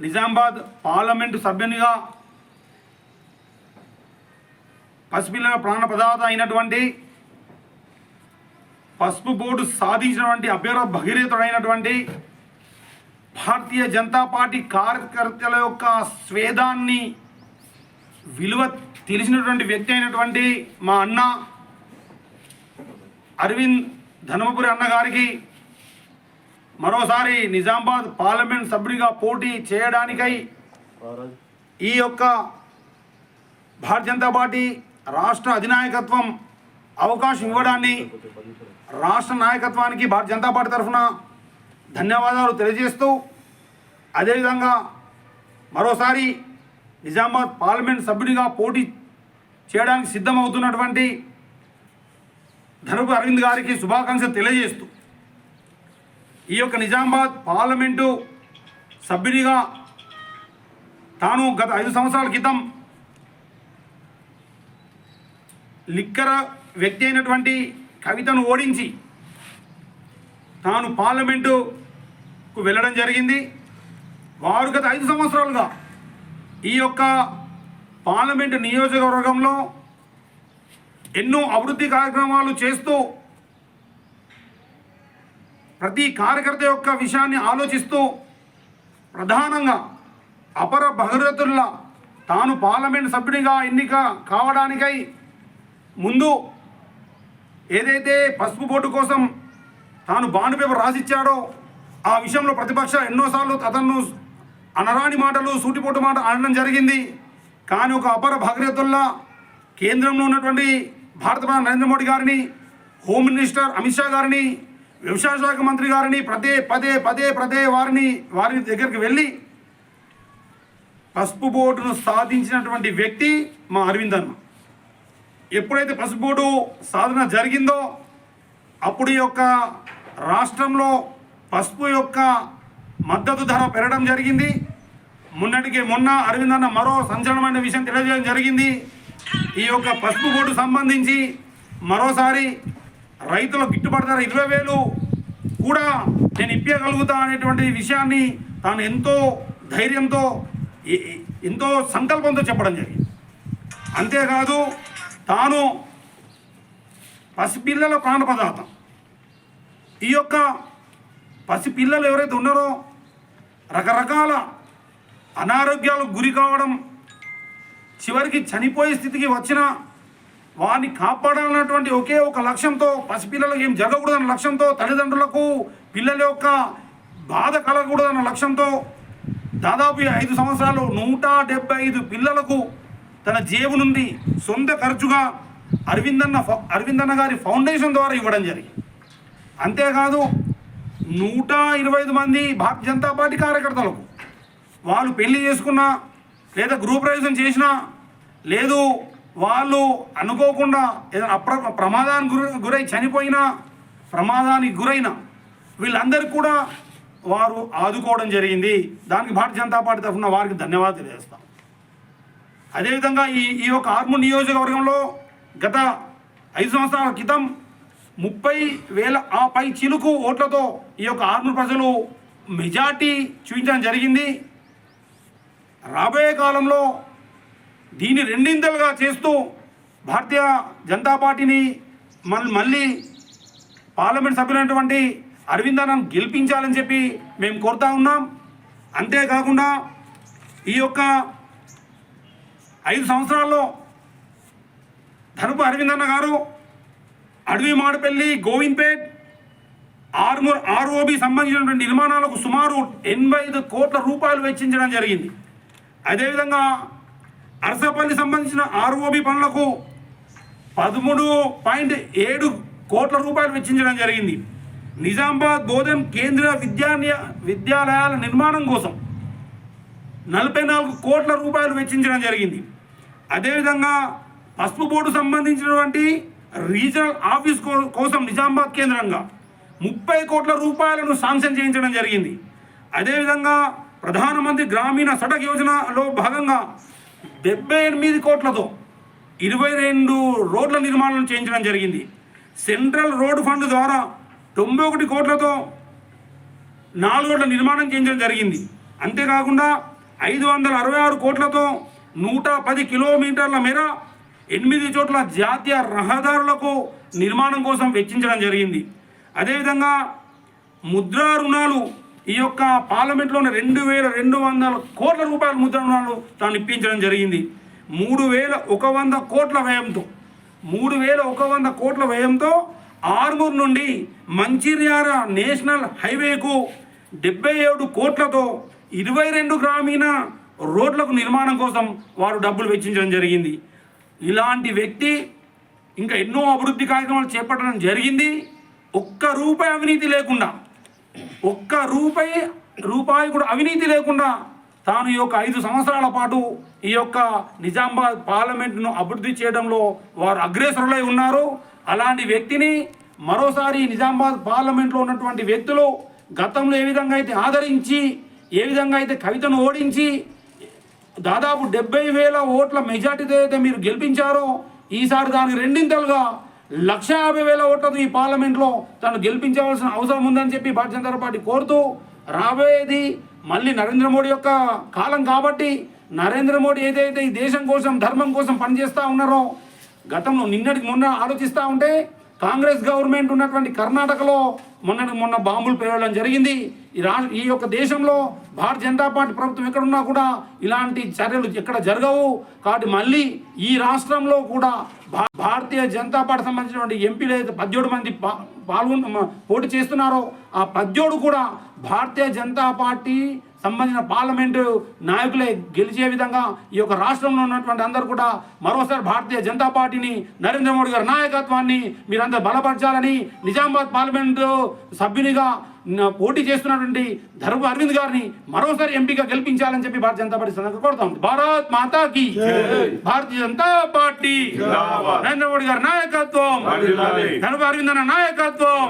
Nizamabad parliament సభ్యునిగా పసిపిల్లల ప్రాణప్రదాత అయినటువంటి పసుపు బోర్డు సాధించినటువంటి అభ్యర్థ భగీరథుడైనటువంటి భారతీయ జనతా పార్టీ కార్యకర్తల యొక్క స్వేదాన్ని విలువ తెలిసినటువంటి వ్యక్తి అయినటువంటి మా అన్న అరవింద్ ధర్మపురి అన్న గారికి మరోసారి నిజామాబాద్ పార్లమెంట్ సభ్యుడిగా పోటీ చేయడానికై ఈ యొక్క భారతీయ జనతా పార్టీ రాష్ట్ర అధినాయకత్వం అవకాశం ఇవ్వడాన్ని రాష్ట్ర నాయకత్వానికి భారతీయ జనతా పార్టీ తరఫున ధన్యవాదాలు తెలియజేస్తూ అదేవిధంగా మరోసారి నిజామాబాద్ పార్లమెంట్ సభ్యుడిగా పోటీ చేయడానికి సిద్ధమవుతున్నటువంటి ధనుపు అరవింద్ గారికి శుభాకాంక్షలు తెలియజేస్తూ. ఈ యొక్క నిజామాబాద్ పార్లమెంటు సభ్యునిగా తాను గత ఐదు సంవత్సరాల క్రితం లిక్కర వ్యక్తి అయినటువంటి కవితను ఓడించి తాను పార్లమెంటుకు వెళ్ళడం జరిగింది. వారు గత ఐదు సంవత్సరాలుగా ఈ యొక్క పార్లమెంటు నియోజకవర్గంలో ఎన్నో అభివృద్ధి కార్యక్రమాలు చేస్తూ ప్రతి కార్యకర్త యొక్క విషయాన్ని ఆలోచిస్తూ ప్రధానంగా అపర భగీరథుల్లా తాను పార్లమెంట్ సభ్యునిగా ఎన్నిక కావడానికై ముందు ఏదైతే పసుపు బోర్డు కోసం తాను బాండ్ పేపర్ రాసిచ్చాడో ఆ విషయంలో ప్రతిపక్షాలు ఎన్నోసార్లు అతను అనరాని మాటలు సూటిపోటు మాట అనడం జరిగింది. కానీ ఒక అపర భగీరథుల్లా కేంద్రంలో ఉన్నటువంటి భారత ప్రధాని నరేంద్ర మోడీ గారిని హోమ్ మినిస్టర్ అమిత్ షా గారిని వ్యవసాయ శాఖ మంత్రి గారిని పదే పదే పదే పదే వారిని వారి దగ్గరికి వెళ్ళి పసుపు బోర్డును సాధించినటువంటి వ్యక్తి మా అరవింద్ అన్న. ఎప్పుడైతే పసుపు బోర్డు సాధన జరిగిందో అప్పుడు యొక్క రాష్ట్రంలో పసుపు యొక్క మద్దతు ధర పెరగడం జరిగింది. మొన్నటికి మొన్న అరవింద్ అన్న మరో సంచలనమైన విషయం తెలియజేయడం జరిగింది. ఈ యొక్క పసుపు బోర్డు సంబంధించి మరోసారి రైతుల గిట్టుబాటు ధర ఇరవై వేలు కూడా నేను ఇప్పగలుగుతా అనేటువంటి విషయాన్ని తాను ఎంతో ధైర్యంతో ఎంతో సంకల్పంతో చెప్పడం జరిగింది. అంతేకాదు తాను పసిపిల్లల ప్రాణపదార్థం ఈ యొక్క పసిపిల్లలు ఎవరైతే ఉన్నారో రకరకాల అనారోగ్యాలకు గురి కావడం చివరికి చనిపోయే స్థితికి వచ్చిన వారిని కాపాడాలన్నటువంటి ఒకే ఒక లక్ష్యంతో పసిపిల్లలకు ఏం జరగకూడదన్న లక్ష్యంతో తల్లిదండ్రులకు పిల్లల యొక్క బాధ కలగకూడదన్న లక్ష్యంతో దాదాపు ఐదు సంవత్సరాలు నూట డెబ్బై ఐదు పిల్లలకు తన జేబు నుండి సొంత ఖర్చుగా అరవిందన్న అరవిందన్న గారి ఫౌండేషన్ ద్వారా ఇవ్వడం జరిగింది. అంతేకాదు నూట ఇరవై ఐదు మంది భారతీయ జనతా పార్టీ కార్యకర్తలకు వాళ్ళు పెళ్ళి చేసుకున్నా లేదా గృహప్రవేశం చేసినా లేదు వాళ్ళు అనుకోకుండా ఏదైనా అప్ర ప్రమాదానికి గురి గురై చనిపోయినా ప్రమాదానికి గురైన వీళ్ళందరికీ కూడా వారు ఆదుకోవడం జరిగింది. దానికి భారతీయ జనతా పార్టీ తరఫున వారికి ధన్యవాదాలు తెలియజేస్తాం అదేవిధంగా ఈ ఈ యొక్క ఆర్మూర్ నియోజకవర్గంలో గత ఐదు సంవత్సరాల క్రితం ముప్పై వేల ఆ పై చిలుకు ఓట్లతో ఈ యొక్క ఆర్మూర్ ప్రజలు మెజార్టీ చూపించడం జరిగింది. రాబోయే కాలంలో దీన్ని రెండింతలుగా చేస్తూ భారతీయ జనతా పార్టీని మన మళ్ళీ పార్లమెంట్ సభ్యులైనటువంటి అరవిందాలను గెలిపించాలని చెప్పి మేము కోరుతా ఉన్నాం. అంతేకాకుండా ఈ యొక్క ఐదు సంవత్సరాల్లో ధనుపు అరవిందన్న గారు అడవి మాడపల్లి గోవింద్పేట్ ఆర్మూర్ ఆర్ఓబి సంబంధించినటువంటి నిర్మాణాలకు సుమారు ఎనభై ఐదు కోట్ల రూపాయలు వెచ్చించడం జరిగింది. అదేవిధంగా అరసపల్లి సంబంధించిన ఆర్ఓబి పనులకు పదమూడు పాయింట్ ఏడు కోట్ల రూపాయలు వెచ్చించడం జరిగింది. నిజామాబాద్ బోధన్ కేంద్రీయ విద్యాలయ విద్యాలయాల నిర్మాణం కోసం నలభై నాలుగు కోట్ల రూపాయలు వెచ్చించడం జరిగింది. అదేవిధంగా పసుపు బోర్డు సంబంధించినటువంటి రీజనల్ ఆఫీస్ కో- కోసం నిజామాబాద్ కేంద్రంగా ముప్పై కోట్ల రూపాయలను శాంక్షన్ చేయించడం జరిగింది. అదేవిధంగా ప్రధానమంత్రి గ్రామీణ సడక్ యోజనలో భాగంగా డెబ్బై ఎనిమిది కోట్లతో ఇరవై రెండు రోడ్ల నిర్మాణం చేయించడం జరిగింది. సెంట్రల్ రోడ్ ఫండ్ ద్వారా తొంభై ఒకటి కోట్లతో నాలుగు రోడ్ల నిర్మాణం చేయించడం జరిగింది. అంతేకాకుండా ఐదు వందల అరవై ఆరు కోట్లతో నూట పది కిలోమీటర్ల మేర ఎనిమిది చోట్ల జాతీయ రహదారులకు నిర్మాణం కోసం వెచ్చించడం జరిగింది. అదేవిధంగా ముద్రా రుణాలు ఈ యొక్క పార్లమెంట్లోని రెండు వేల రెండు వందల కోట్ల రూపాయల ముద్ర రుణాలు తాను ఇప్పించడం జరిగింది. మూడు వేల ఒక వంద కోట్ల వ్యయంతో మూడు వేల ఒక వంద కోట్ల వ్యయంతో ఆర్మూర్ నుండి మంచిర్యాల నేషనల్ హైవేకు డెబ్బై ఏడు కోట్లతో ఇరవై రెండు గ్రామీణ రోడ్లకు నిర్మాణం కోసం వారు డబ్బులు వెచ్చించడం జరిగింది. ఇలాంటి వ్యక్తి ఇంకా ఎన్నో అభివృద్ధి కార్యక్రమాలు చేపట్టడం జరిగింది. ఒక్క రూపాయి అవినీతి లేకుండా ఒక్క రూపాయి రూపాయి కూడా అవినీతి లేకుండా తాను ఈ యొక్క ఐదు సంవత్సరాల పాటు ఈ యొక్క నిజామాబాద్ పార్లమెంటును అభివృద్ధి చేయడంలో వారు అగ్రేసరులై ఉన్నారు. అలాంటి వ్యక్తిని మరోసారి నిజామాబాద్ పార్లమెంట్లో ఉన్నటువంటి వ్యక్తులు గతంలో ఏ విధంగా అయితే ఆదరించి ఏ విధంగా అయితే కవితను ఓడించి దాదాపు డెబ్బై వేల ఓట్ల మెజార్టీతో అయితే మీరు గెలిపించారో ఈసారి దానికి రెండింతలుగా లక్ష యాభై వేల ఓట్లతో ఈ పార్లమెంట్లో తను గెలిపించవలసిన అవసరం ఉందని చెప్పి భారతీయ జనతా పార్టీ కోరుతూ రాబోయేది మళ్ళీ నరేంద్ర మోడీ యొక్క కాలం కాబట్టి నరేంద్ర మోడీ ఏదైతే ఈ దేశం కోసం ధర్మం కోసం పనిచేస్తూ ఉన్నారో గతంలో నిన్నటికి మొన్న ఆలోచిస్తూ ఉంటే కాంగ్రెస్ గవర్నమెంట్ ఉన్నటువంటి కర్ణాటకలో మొన్న మొన్న బాంబులు పేరడం జరిగింది. ఈ రా ఈ యొక్క దేశంలో భారతీయ జనతా పార్టీ ప్రభుత్వం ఎక్కడున్నా కూడా ఇలాంటి చర్యలు ఎక్కడ జరగవు. కాబట్టి మళ్ళీ ఈ రాష్ట్రంలో కూడా భారతీయ జనతా పార్టీ సంబంధించినటువంటి ఎంపీలు అయితే పద్దెడు మంది పా- పాల్గొన్న పోటీ చేస్తున్నారో ఆ పద్దెడు కూడా భారతీయ జనతా పార్టీ సంబంధించిన పార్లమెంటు నాయకులే గెలిచే విధంగా ఈ యొక్క రాష్ట్రంలో ఉన్నటువంటి అందరూ కూడా మరోసారి భారతీయ జనతా పార్టీని నరేంద్ర మోడీ గారి నాయకత్వాన్ని మీరందరూ బలపరచాలని నిజామాబాద్ పార్లమెంటు సభ్యునిగా పోటీ చేస్తున్నటువంటి ధర్మ అరవింద్ గారిని మరోసారి ఎంపీగా గెలిపించాలని చెప్పి భారతీయ జనతా పార్టీ సందర్భంగా కోరుతాం భారత్ మాతాకి భారతీయ జనతా పార్టీ. నరేంద్ర మోడీ గారి నాయకత్వం. ధర్మ అరవింద్ అన్న నాయకత్వం.